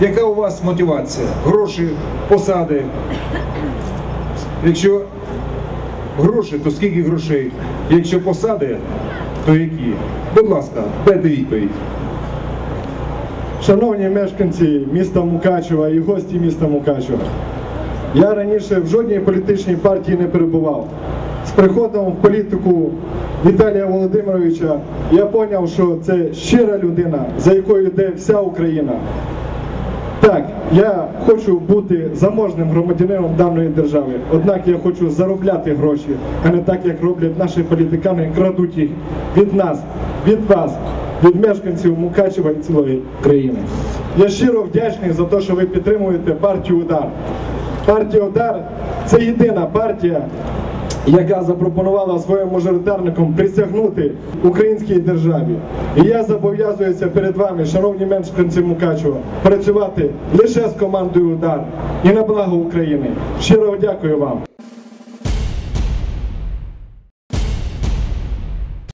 Яка у вас мотивація? Гроші, посади? Якщо гроші, то скільки грошей? Якщо посади, то які? Будь ласка, дайте відповідь. Шановні мешканці міста Мукачева і гості міста Мукачева, я раніше в жодній політичній партії не перебував. З приходом в політику Віталія Володимировича я зрозумів, що це щира людина, за якою йде вся Україна. Так, я хочу бути заможним громадянином даної держави, однак я хочу заробляти гроші, а не так, як роблять наші політикани, крадуть їх від нас, від вас, від мешканців Мукачева і цілої країни. Я щиро вдячний за те, що ви підтримуєте партію Удар. Партія Удар це єдина партія, яка запропонувала своїм мажоритарникам присягнути українській державі. І я зобов'язуюся перед вами, шановні мешканці Мукачева, працювати лише з командою удар і на благо України. Щиро дякую вам.